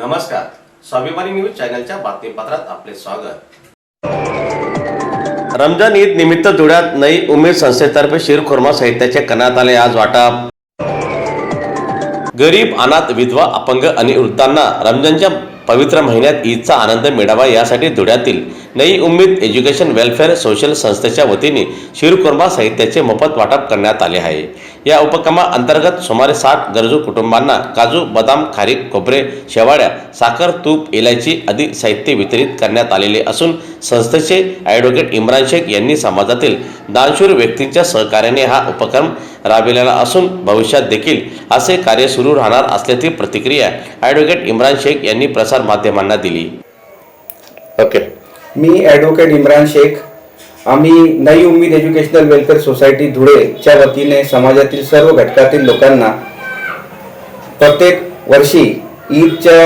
नमस्कार. स्वाभिमानी न्यूज चॅनलच्या बातमीपत्रात आपले स्वागत. रमजान ईद निमित्त धुळ्यात नई उमेद संस्थेतर्फे शिरखुर्मा साहित्याचे करण्यात आले आज वाटप. गरीब अनाथ विधवा अपंग आणि वृद्धांना रमजानच्या पवित्र महिन्यात ईदचा आनंद मिळावा यासाठी धुळ्यातील नई उम्मीद एज्युकेशन वेलफेअर सोशल संस्थेच्या वतीने शिरकुर्मा साहित्याचे मोफत वाटप करण्यात आले आहे. या उपक्रमा अंतर्गत सुमारे साठ गरजू कुटुंबांना काजू बदाम खारीक खोबरे शेवाळ्या साखर तूप इलायची आदी साहित्य वितरित करण्यात आलेले असून संस्थेचे ॲडव्होकेट इम्रान शेख यांनी समाजातील दानशूर व्यक्तींच्या सहकार्याने हा उपक्रम राबविलेला असून भविष्यात देखील असे कार्य सुरू राहणार असल्याची प्रतिक्रिया ॲडव्होकेट इम्रान शेख यांनी प्रस प्रसार माध्यमांना दिली. ओके. मी ॲडव्होकेट इम्रान शेख. आम्ही नई उम्मीद एज्युकेशनल वेलफेअर सोसायटी धुळेच्या वतीने समाजातील सर्व घटकातील लोकांना प्रत्येक वर्षी ईदच्या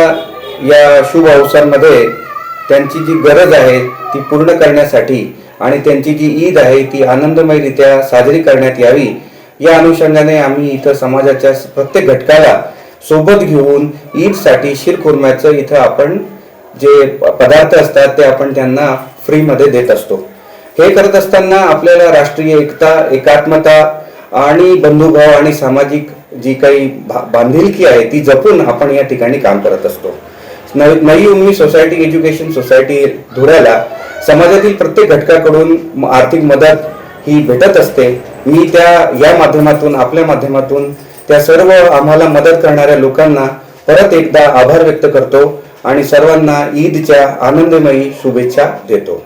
या शुभ अवसरमध्ये त्यांची जी गरज आहे ती पूर्ण करण्यासाठी आणि त्यांची जी ईद आहे ती आनंदमयरित्या साजरी करण्यात यावी. या अनुषंगाने आम्ही इथं समाजाच्या प्रत्येक घटकाला सोबत घेऊन ईदसाठी शिरखुर्म्याचं इथं आपण जे पदार्थ असतात ते आपण त्यांना फ्रीमध्ये देत असतो. हे करत असताना आपल्याला राष्ट्रीय एकता एकात्मता आणि बंधुभाव आणि सामाजिक जी काही भा- बांधिलकी आहे ती जपून आपण या ठिकाणी काम करत असतो. न- नई उम्मी सोसायटी एज्युकेशन सोसायटी धुळ्याला समाजातील प्रत्येक घटकाकडून आर्थिक मदत ही भेटत असते. मी त्या या माध्यमातून आपल्या माध्यमातून त्या सर्व आम्हाला मदत करणाऱ्या लोकांना परत एकदा आभार व्यक्त करतो आणि सर्वांना ईदच्या आनंदमयी शुभेच्छा देतो.